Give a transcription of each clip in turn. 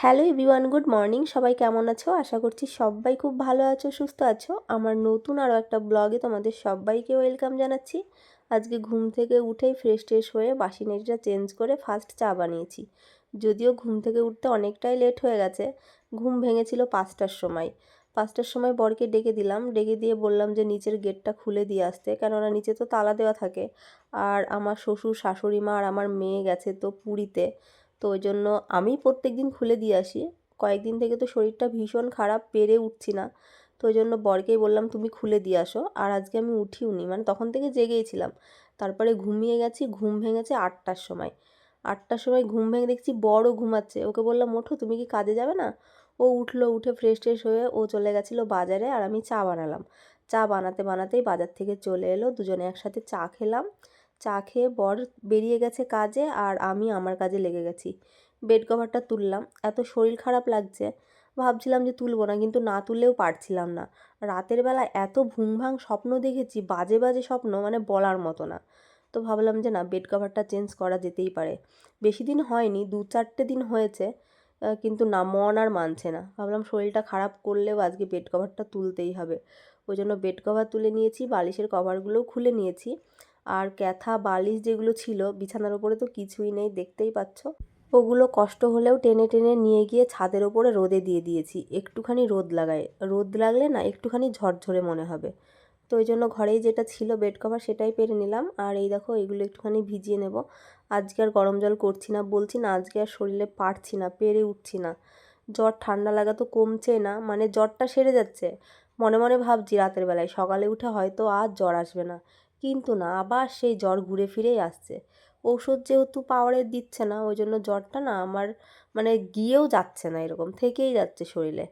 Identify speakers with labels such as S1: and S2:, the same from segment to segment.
S1: Hello everyone, good morning. সবাই কেমন আছো? আশা করছি সবাই খুব ভালো আছো, সুস্থ আছো। আমার নতুন আরও একটা ব্লগে তোমাদের সবাইকে ওয়েলকাম জানাচ্ছি। আজকে ঘুম থেকে উঠেই ফ্রেশ ট্রেশ হয়ে বাসি নেটিটা চেঞ্জ করে ফার্স্ট চা বানিয়েছি। যদিও ঘুম থেকে উঠতে অনেকটাই লেট হয়ে গেছে। ঘুম ভেঙেছিল পাঁচটার সময়। পাঁচটার সময় বরকে ডেকে দিলাম। ডেকে দিয়ে বললাম যে, নিচের গেটটা খুলে দিয়ে আসতে। কেননা নিচে তো তালা দেওয়া থাকে। আর আমার শ্বশুর, শাশুড়ি মা আর আমার মেয়ে গেছে তো পুরীতে। তো ওই জন্য আমি প্রত্যেক দিন খুলে দিয়ে আসি। কয়েকদিন থেকে তো শরীরটা ভীষণ খারাপ, পেরে উঠছি না। তো ওই জন্য বরকেই বললাম, তুমি খুলে দিয়ে আসো। আর আজকে আমি উঠিওনি। মানে তখন থেকে জেগেই ছিলাম। তারপরে ঘুমিয়ে গেছি। ঘুম ভেঙেছে আটটার সময়। আটটার সময় ঘুম ভেঙে দেখছি বড় ঘুমাচ্ছে। ওকে বললাম, ওঠো, তুমি কি কাজে যাবে না? ও উঠল, উঠে ফ্রেশ ট্রেশ হয়ে ও চলে গেছিল বাজারে আর আমি চা বানালাম। চা বানাতে, বানাতেই বাজার থেকে চলে এলো, দুজনে একসাথে চা খেলাম। চা খেয়ে বর বেরিয়ে গেছে কাজে আর আমি আমার কাজে লেগে গেছি। বেড কভারটা তুললাম। এত শরীর খারাপ লাগছে। ভাবছিলাম যে তুলবো না কিন্তু না তুললেও পারছিলাম না। রাতের বেলা এত ভুংভাং স্বপ্ন দেখেছি, বাজে বাজে স্বপ্ন মানে বলার মতো না। তো ভাবলাম যে না বেড কভারটা চেঞ্জ করা যেতেই পারে। বেশি দিন হয়নি, দু চারটে দিন হয়েছে। কিন্তু না মন আর মানছে না। ভাবলাম শরীরটা খারাপ করলেও আজকে বেড কভারটা তুলতেই হবে। ওই জন্য বেড কভার তুলে নিয়েছি, বালিশের কভারগুলোও খুলে নিয়েছি। আর ক্যাথা, বালিশ যেগুলো ছিল, বিছানার ওপরে তো কিছুই নেই, দেখতেই পাচ্ছ। ওগুলো কষ্ট হলেও টেনে টেনে নিয়ে গিয়ে ছাদের ওপরে রোদে দিয়ে দিয়েছি। একটুখানি রোদ লাগায়। রোদ লাগলে না একটুখানি ঝরঝরে মনে হবে। তো ওই জন্য ঘরেই যেটা ছিল বেড কভার সেটাই পেরে নিলাম। আর এই দেখো, এগুলো একটুখানি ভিজিয়ে নেব। আজকে আর গরম জল করছি না, বলছি না আজকে আর শরীরে পারছি না, পেরে উঠছি না। জ্বর ঠান্ডা লাগা তো কমছে না মানে জ্বরটা সেরে যাচ্ছে। মনে মনে ভাবছি রাতের বেলায়, সকালে উঠে হয়তো আর জ্বর আসবে না। কিন্তু না, আবার সেই জ্বর ঘুরে ফিরেই আসছে। ঔষধ যেহেতু পাওয়ারের দিচ্ছে না, ওই জন্য জ্বরটা না আমার মানে গিয়েও যাচ্ছে না এরকম, থেকেই যাচ্ছে শরীরে।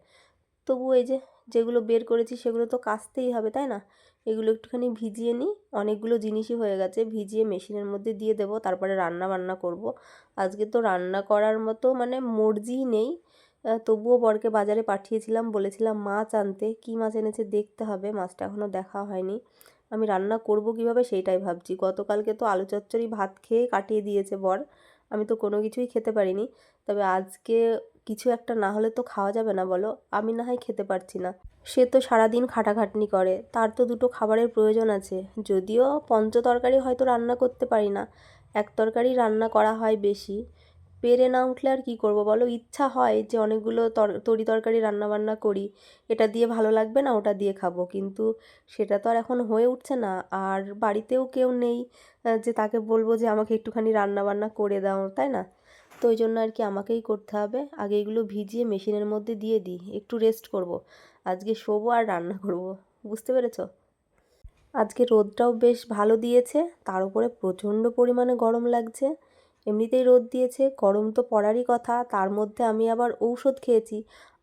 S1: তবু এই যে, যেগুলো বের করেছি সেগুলো তো কাচতেই হবে, তাই না? এগুলো একটুখানি ভিজিয়ে নিই। অনেকগুলো জিনিসই হয়ে গেছে। ভিজিয়ে মেশিনের মধ্যে দিয়ে দেবো, তারপরে রান্না বান্না করব। আজকে তো রান্না করার মতো মানে মর্জিই নেই। তবুও বরকে বাজারে পাঠিয়েছিলাম, বলেছিলাম, মাছ আনতে। কী মাছ এনেছে দেখতে হবে, মাছটা এখনও দেখা হয়নি। আমি রান্না করব কীভাবে সেইটাই ভাবছি। গতকালকে তো আলু চচ্চড়ি ভাত খেয়ে কাটিয়ে দিয়েছে বর। আমি তো কোনো কিছুই খেতে পারিনি। তবে আজকে কিছু একটা না হলে তো খাওয়া যাবে না বলো। আমি না হয় খেতে পারছি না। সে তো সারাদিন খাটাখাটনি করে। তার তো দুটো খাবারের প্রয়োজন আছে। যদিও পঞ্চ তরকারি হয়তো রান্না করতে পারি না। এক তরকারি রান্না করা হয় বেশি। পেরে না উঠলে আর কী করব বলো? ইচ্ছা হয় যে অনেকগুলো তর তরি তরকারি রান্না বান্না করি। এটা দিয়ে ভালো লাগবে না, ওটা দিয়ে খাব। কিন্তু সেটা তো আর এখন হয়ে উঠছে না। আর বাড়িতেও কেউ নেই যে তাকে বলব যে আমাকে একটুখানি রান্না বান্না করে দাও, তাই না? তো ওই জন্য আর কি আমাকেই করতে হবে। আগে এগুলো ভিজিয়ে মেশিনের মধ্যে দিয়ে দিই, একটু রেস্ট করব। আজকে শোবো আর রান্না করব, বুঝতে পেরেছ? আজকে রোদটাও বেশ ভালো দিয়েছে, তার উপরে প্রচণ্ড পরিমাণে গরম লাগছে। এমনিতেই রোদ দিয়েছে, গরম তো পড়ারই কথা, তার মধ্যে আমি আবার ঔষধ খেয়েছি।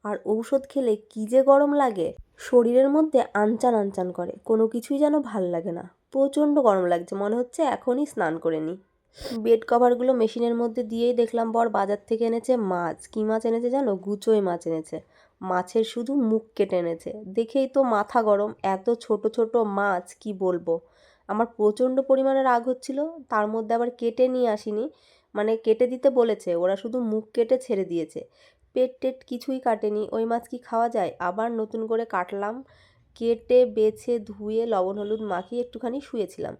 S1: আর ঔষধ খেলে কী যে গরম লাগে? শরীরের মধ্যে আনচান আনচান করে, কোনো কিছুই যেন ভালো লাগে না। প্রচণ্ড গরম লাগছে, মনে হচ্ছে এখনই স্নান করে নিই। বেড কভারগুলো মেশিনের মধ্যে দিয়েই দেখলাম বর বাজার থেকে এনেছে মাছ। কী মাছ এনেছে জানো? গুচোই মাছ এনেছে। মাছের শুধু মুখ কেটে এনেছে। দেখেই তো মাথা গরম। এত ছোট ছোট মাছ, কি বলব? আমার প্রচণ্ড পরিমাণে রাগ হচ্ছিল। তার মধ্যে আবার কেটে নিয়ে আসিনি। মানে কেটে দিতে বলেছে। ওরা শুধু মুখ কেটে ছেড়ে দিয়েছে। পেট টেট কিছুই কাটেনি। ওই মাছ কি খাওয়া যায়? আবার নতুন করে কাটলাম। কেটে, বেছে, ধুয়ে লবণ, হলুদ মাখিয়ে একটুখানি শুয়েছিলাম।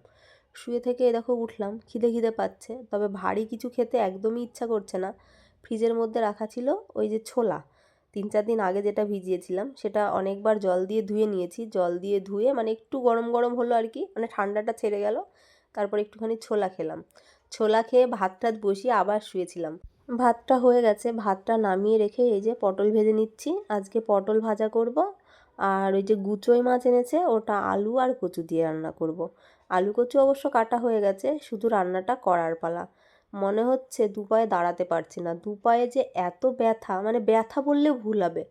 S1: শুয়ে থেকে দেখো উঠলাম, খিদে খিদে পাচ্ছে। তবে ভারী কিছু খেতে একদমই ইচ্ছা করছে না। ফ্রিজের মধ্যে রাখা ছিল ওই যে ছোলা। তিন চার দিন আগে যেটা ভিজিয়েছিলাম, সেটা অনেকবার জল দিয়ে ধুয়ে নিয়েছি। জল দিয়ে ধুয়ে মানে একটু গরম গরম হলো আর কি মানে ঠান্ডাটা ছেড়ে গেল। তারপর একটুখানি ছোলা খেলাম। ছোলা খেয়ে ভাত টাত বসিয়ে আবার শুয়েছিলাম। ভাতটা হয়ে গেছে, ভাতটা নামিয়ে রেখে এই যে পটল ভেজে নিচ্ছি। আজকে পটল ভাজা করব আর ওই যে গুচোই মাছ এনেছে, ওটা আলু আর কচু দিয়ে রান্না করব। আলু কচু অবশ্য কাটা হয়ে গেছে, শুধু রান্নাটা করার পালা। মনে হচ্ছে দু পায়ে দাঁড়াতে পারছি না। দু পায়ে যে এত ব্যথা মানে ব্যথা বললে ভুল হবে।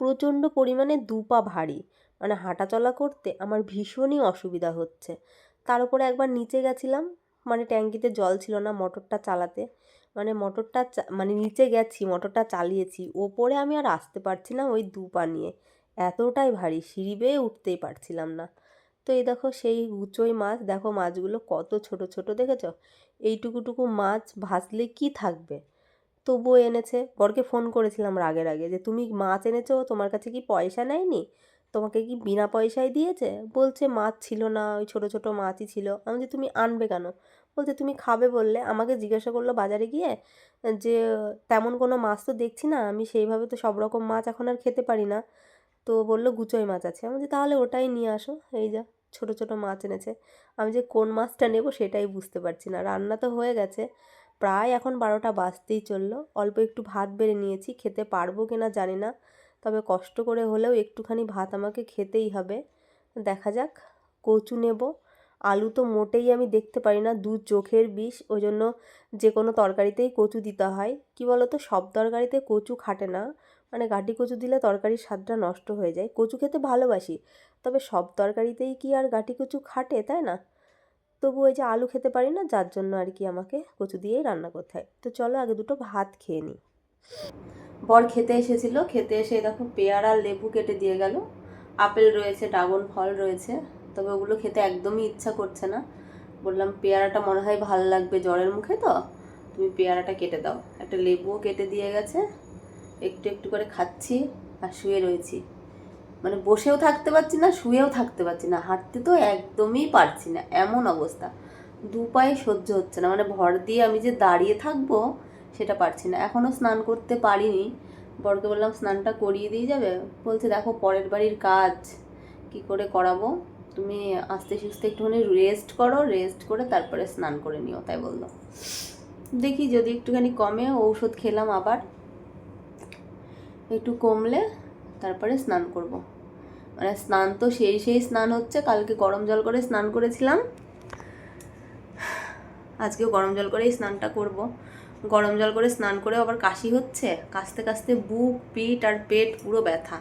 S1: প্রচণ্ড পরিমাণে দু পা ভারী। মানে হাঁটাচলা করতে আমার ভীষণই অসুবিধা হচ্ছে। তার উপরে একবার নিচে গেছিলাম মানে ট্যাঙ্কিতে জল ছিল না মোটরটা চালাতে। মানে মোটরটা মানে নিচে গেছি, মোটরটা চালিয়েছি। ওপরে আমি আর আসতে পারছি না ওই দু পা নিয়ে। এতটাই ভারী, সিঁড়ি বেয়ে উঠতেই পারছিলাম না। তো এই দেখো সেই উঁচোই মাছ, দেখো মাছগুলো কত ছোট ছোট, দেখেছ? এইটুকুটুকু মাছ ভাজলে কি থাকবে? তবুও এনেছে। বরকে ফোন করেছিলাম রাগের আগে যে, তুমি মাছ এনেছো, তোমার কাছে কি পয়সা নেয়নি? তোমাকে কি বিনা পয়সায় দিয়েছে? বলছে, মাছ ছিল না, ওই ছোটো ছোটো মাছই ছিল। আমি যে তুমি আনবে কেন? বলছে, তুমি খাবে বললে। আমাকে জিজ্ঞাসা করল বাজারে গিয়ে যে, তেমন কোনো মাছ তো দেখছি না, আমি সেইভাবে তো সব রকম মাছ এখন আর খেতে পারি না। তো বলল গুচোই মাছ আছে। আমি যে তাহলে ওটাই নিয়ে আসো। এই যা, ছোটো ছোটো মাছ এনেছে। আমি যে কোন মাছটা নেব সেটাই বুঝতে পারছি না। রান্না তো হয়ে গেছে। প্রায় এখন বারোটা বাজতেই চলল। অল্প একটু ভাত বেড়ে নিয়েছি। খেতে পারব কি না জানি না। তবে কষ্ট করে হলেও একটুখানি ভাত আমাকে খেতেই হবে। দেখা যাক, কচু নেব। আলু তো মোটেই আমি দেখতে পারি না। দু চোখের বিষ। ওই জন্য যে কোনো তরকারিতেই কচু দিতে হয়। কি বলো তো সব তরকারিতে কচু খাটে না। মানে গাটি কচু দিলে তরকারির স্বাদটা নষ্ট হয়ে যায়। কচু খেতে ভালোবাসি, তবে সব তরকারিতেই কি আর গাটি কচু খাটে, তাই না? তবু ওই যে আলু খেতে পারি না, যার জন্য আর কি আমাকে কচু দিয়েই রান্না করতে হয়। তো চলো আগে দুটো ভাত খেয়ে নিই। বর খেতে এসেছিল, খেতে এসে দেখো পেয়ারা লেবু কেটে দিয়ে গেল। আপেল রয়েছে, ড্রাগন ফল রয়েছে, তবে ওগুলো খেতে একদমই ইচ্ছা করছে না। বললাম, পেয়ারাটা মনে হয় ভালো লাগবে জ্বরের মুখে তো? তুমি পেয়ারাটা কেটে দাও। একটা লেবুও কেটে দিয়ে গেছে। একটু একটু করে খাচ্ছি আর শুয়ে রয়েছি। মানে বসেও থাকতে পারছি না, শুয়েও থাকতে পারছি না, হাঁটতে তো একদমই পারছি না, এমন অবস্থা। দু পায়ে সহ্য হচ্ছে না মানে ভর দিয়ে আমি যে দাঁড়িয়ে থাকব সেটা পারছি না। এখনও স্নান করতে পারিনি, বরকে বললাম, স্নানটা করিয়ে দিয়ে যাবে? বলছে, দেখো, পরের বাড়ির কাজ, কি করে করাবো? তুমি আস্তে সুস্তে একটুখানি রেস্ট করো রেস্ট করে তারপরে স্নান করে নিও। তাই বলল। দেখি, যদি একটুখানি কমে ঔষধ খেলাম আবার। একটু কমলে তারপরে স্নান করব। মানে স্নান তো সেই সেই স্নান হচ্ছে, কালকে গরম জল করে স্নান করেছিলাম। আজকেও গরম জল করেই স্নানটা করব। গরম জল করে স্নান করে আবার কাশি হচ্ছে, কাশতে কাশতে বুক, পিঠ আর পেট পুরো ব্যথা।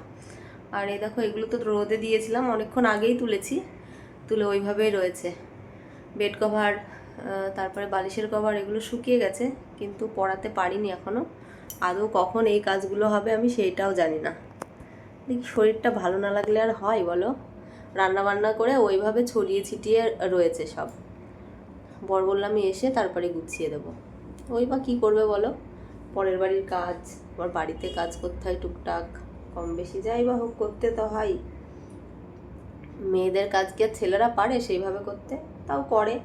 S1: আর এই দেখো, এগুলো তো রোদে দিয়েছিলাম, অনেকক্ষণ আগেই তুলেছি। তুলে ওইভাবেই রয়েছে। বেড কভার তারপরে বালিশের কভার, এগুলো শুকিয়ে গেছে, কিন্তু পড়াতে পারিনি এখনও আদৌ কখন এই কাজগুলো হবে আমি সেইটাও জানি না। দেখি শরীরটা ভালো না লাগলে আর হয় বলো? রান্না বান্না করে ওইভাবে ছড়িয়ে ছিটিয়ে রয়েছে সব। বর বললাম এসে তারপরে গুছিয়ে দেব। ওই বা কী করবে বলো? পরের বাড়ির কাজ আমার বাড়িতে কাজ করতে হয় টুকটাক, কম বেশি যাই বা হোক, করতে তো হয়। মেয়েদের কাজ কি আর ছেলেরা পারে সেইভাবে করতে? তাও করে।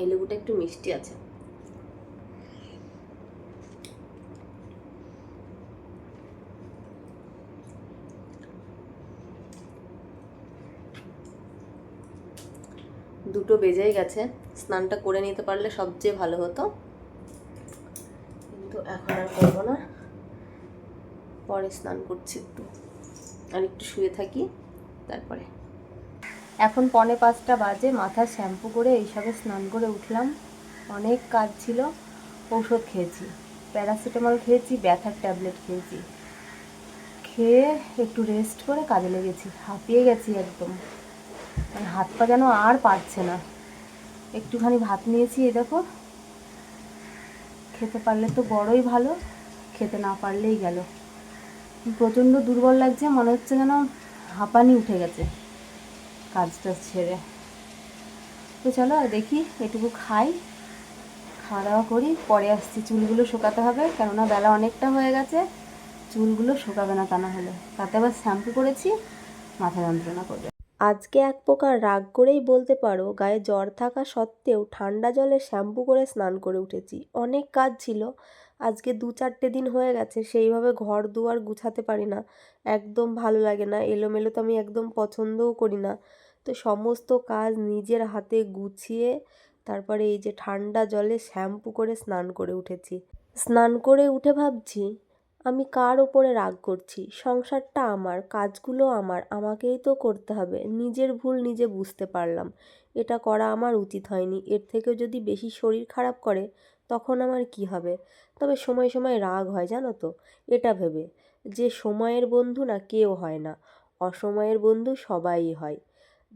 S1: এই লেবুটা একটু মিষ্টি আছে। দুটো বেজেই গেছে, স্নানটা করে নিতে পারলে সবচেয়ে ভালো হতো। কিন্তু এখন আর করব না। পরে স্নান করছি একটু। আর একটু শুয়ে থাকি, তারপরে। এখন পনে পাঁচটা বাজে মাথা শ্যাম্পু করে এইসবে স্নান করে উঠলাম। অনেক কাজ ছিল, ঔষধ খেয়েছি, প্যারাসিটামল খেয়েছি, ব্যথার ট্যাবলেট খেয়েছি। খেয়ে একটু রেস্ট করে কাজে লেগেছি, হাঁপিয়ে গেছি একদম। মানে হাত পা যেন আর পারছে না। একটুখানি ভাত নিয়েছি, এ দেখো। খেতে পারলে তো বড়ই ভালো, খেতে না পারলেই গেল। প্রচণ্ড দুর্বল লাগছে, মনে হচ্ছে যেন হাঁপানি উঠে গেছে। কাজটা ছেড়ে। তো চলো দেখি, এটুকু খাই। খাওয়া দাওয়া করি, পরে আসছি। চুলগুলো শুকাতে হবে, কেননা বেলা অনেকটা হয়ে গেছে। চুলগুলো শুকাবে না তা না হলে। তাতে আবার শ্যাম্পু করেছি, মাথা যন্ত্রণা করবে। আজকে এক প্রকার রাগ করেই বলতে পারো, গায়ে জ্বর থাকা সত্ত্বেও ঠান্ডা জলে শ্যাম্পু করে স্নান করে উঠেছি। অনেক কাজ ছিল আজকে দু চারটে দিন হয়ে গেছে, সেইভাবে ঘর দুয়ার গুছাতে পারি না। একদম ভালো লাগে না, এলোমেলো তো আমি একদম পছন্দও করি না। তো সমস্ত কাজ নিজের হাতে গুছিয়ে, তারপরে এই যে ঠান্ডা জলে শ্যাম্পু করে স্নান করে উঠেছি। স্নান করে উঠে ভাবছি, আমি কার ওপরে রাগ করছি? সংসারটা আমার, কাজগুলো আমার, আমাকেই তো করতে হবে। নিজের ভুল নিজে বুঝতে পারলাম। এটা করা আমার উচিত হয়নি। এর থেকেও যদি বেশি শরীর খারাপ করে তখন আমার কি হবে? তবে সময় সময় রাগ হয়, জানো তো। এটা ভেবে যে সময়ের বন্ধু না কেউ হয় না। অসময়ের বন্ধু সবাই হয়।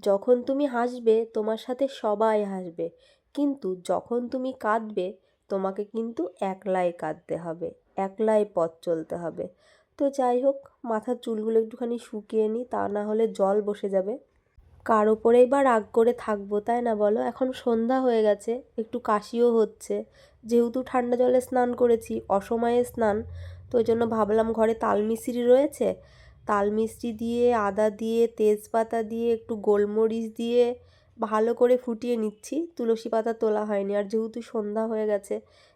S1: যখন তুমি হাসবে, তোমার সাথে সবাই হাসবে। কিন্তু যখন তুমি কাঁদবে, তোমাকে কিন্তু একলাই কাঁদতে হবে, একলাই পথ চলতে হবে। তো যাই হোক, মাথার চুলগুলো একটুখানি শুকিয়ে নিই তা না হলে জল বসে যাবে। কার ওপরেই বা রাগ করে থাকব, তাই না বলো? এখন সন্ধ্যা হয়ে গেছে, একটু কাশিও হচ্ছে। যেহেতু ঠান্ডা জলে স্নান করেছি, অসময়ে স্নান, তো ওই জন্য ভাবলাম ঘরে তাল মিশ্রি রয়েছে। তাল মিষ্টি দিয়ে, আদা দিয়ে, তেজপাতা দিয়ে, একটু গোলমরিচ দিয়ে ভালো করে ফুটিয়ে নিচ্ছি। তুলসী পাতা তোলা হয়নি, আর যেহেতু সন্ধ্যা হয়ে গেছে,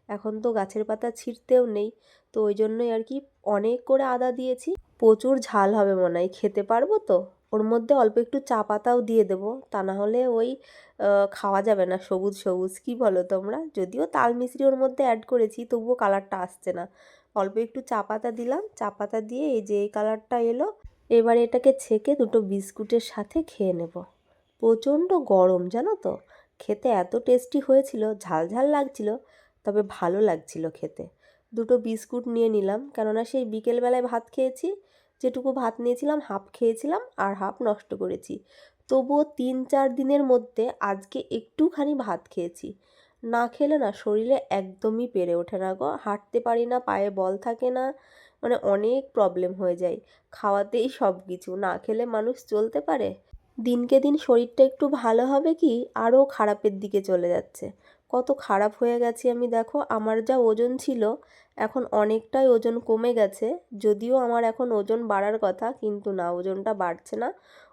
S1: এখন তো গাছের পাতা ছিঁড়তেও নেই, তো ওই জন্যই আর কি অনেক করে আদা দিয়েছি। প্রচুর ঝাল হবে মনে হয়, খেতে পারব তো? ওর মধ্যে অল্প একটু চা পাতাও দিয়ে দেবো। তা না হলে ওই খাওয়া যাবে না, সবুজ সবুজ, কি বলো তোমরা? যদিও তাল মিশ্রি ওর মধ্যে অ্যাড করেছি, তবুও কালারটা আসছে না। অল্প একটু চা পাতা দিলাম, চা পাতা দিয়ে এই যে এই কালারটা এলো, এবার এটাকে ছেঁকে দুটো বিস্কুটের সাথে খেয়ে নেব। প্রচণ্ড গরম, জানো তো? খেতে এত টেস্টি হয়েছিল, ঝাল ঝাল লাগছিল, তবে ভালো লাগছিল খেতে। দুটো বিস্কুট নিয়ে নিলাম, কেননা সেই বিকেলবেলায় ভাত খেয়েছি যেটুকু ভাত নিয়েছিলাম, হাফ খেয়েছিলাম আর হাফ নষ্ট করেছি। তবুও তিন চার দিনের মধ্যে আজকে একটুখানি ভাত খেয়েছি। না খেলে না শরীরে একদমই পেরে ওঠে না গো। হাঁটতে পারি না, পায়ে বল থাকে না মানে অনেক প্রবলেম হয়ে যায়। খাওয়াতেই সব কিছু না খেলে মানুষ চলতে পারে? দিনকে দিন শরীরটা একটু ভালো হবে কি? আরও খারাপের দিকে চলে যাচ্ছে। কত খারাপ হয়ে গেছি আমি, দেখো। আমার যা ওজন ছিল, এখন অনেকটাই ওজন কমে গেছে। যদিও আমার এখন ওজন বাড়ার কথা, কিন্তু না, ওজনটা বাড়ছে না,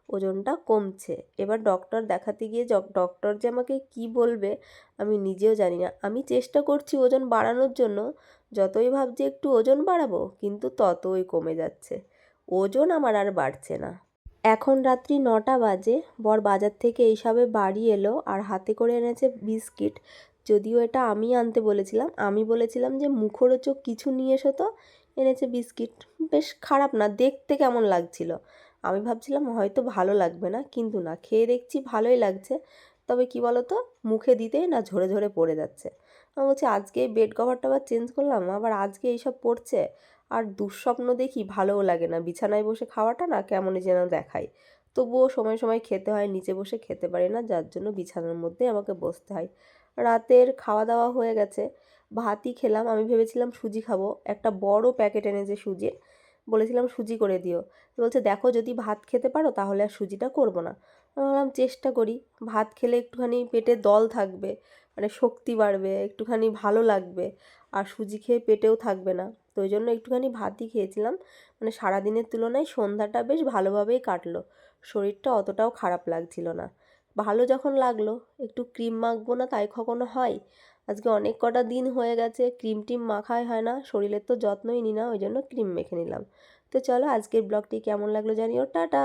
S1: ওজনটা কমছে। এবার ডক্টর দেখাতে গিয়ে ডক্টর যে আমাকে কি বলবে, আমি নিজেও জানি না। আমি চেষ্টা করছি ওজন বাড়ানোর জন্য, যতই ভাবছি একটু ওজন বাড়াবো, কিন্তু ততই কমে যাচ্ছে। ওজন আমার আর বাড়ছে না। এখন রাত্রি নটা বাজে। বর বাজার থেকে এইসবে বাড়ি এলো আর হাতে করে এনেছে বিস্কিট। যদিও এটা আমি আনতে বলেছিলাম, আমি বলেছিলাম যে মুখরোচক কিছু নিয়ে এসো তো। এনেছে বিস্কিট। বেশ খারাপ না, দেখতে কেমন লাগছিল। আমি ভাবছিলাম হয়তো ভালো লাগবে না, কিন্তু না, খেয়ে দেখছি ভালোই লাগছে। তবে কি বলো তো মুখে দিতেই না ঝরে ঝরে পড়ে যাচ্ছে। আমি বলছি, আজকে বেড কভারটা আবার চেঞ্জ করলাম, আবার আজকে এইসব পড়ছে? আর দুঃস্বপ্ন দেখি ভালোও লাগে না। বিছানায় বসে খাওয়াটা না কেমনই যেন দেখায়। তবুও সময় সময় খেতে হয়, নিচে বসে খেতে পারি না, যার জন্য বিছানার মধ্যে আমাকে বসতে হয়। রাতের খাওয়া দাওয়া হয়ে গেছে, ভাতই খেলাম। আমি ভেবেছিলাম সুজি খাব। একটা বড় প্যাকেট এনেছে সুজি, বলেছিলাম সুজি করে দিও। বলছে, দেখো, যদি ভাত খেতে পারো তাহলে আর সুজিটা করব না। আমি ভাবলাম, চেষ্টা করি। ভাত খেলে একটুখানি পেটে দল থাকবে। মানে শক্তি বাড়বে, একটুখানি ভালো লাগবে। আর সুজি খেয়ে পেটেও থাকবে না। তো ওই জন্য একটুখানি ভাতই খেয়েছিলাম। মানে সারাদিনের তুলনায় সন্ধ্যাটা বেশ ভালোভাবেই কাটলো। শরীরটা অতটাও খারাপ লাগছিল না। ভালো যখন লাগল, একটু ক্রিম মাখবো না তাই কখনো হয়। আজকে অনেক কটা দিন হয়ে গেছে, ক্রিম টিম মাখাই হয় না, শরীরের তো যত্নই নিই না, ওই জন্য ক্রিম মেখে নিলাম। তো চলো আজকের ব্লগটি কেমন লাগল জানিও, টাটা!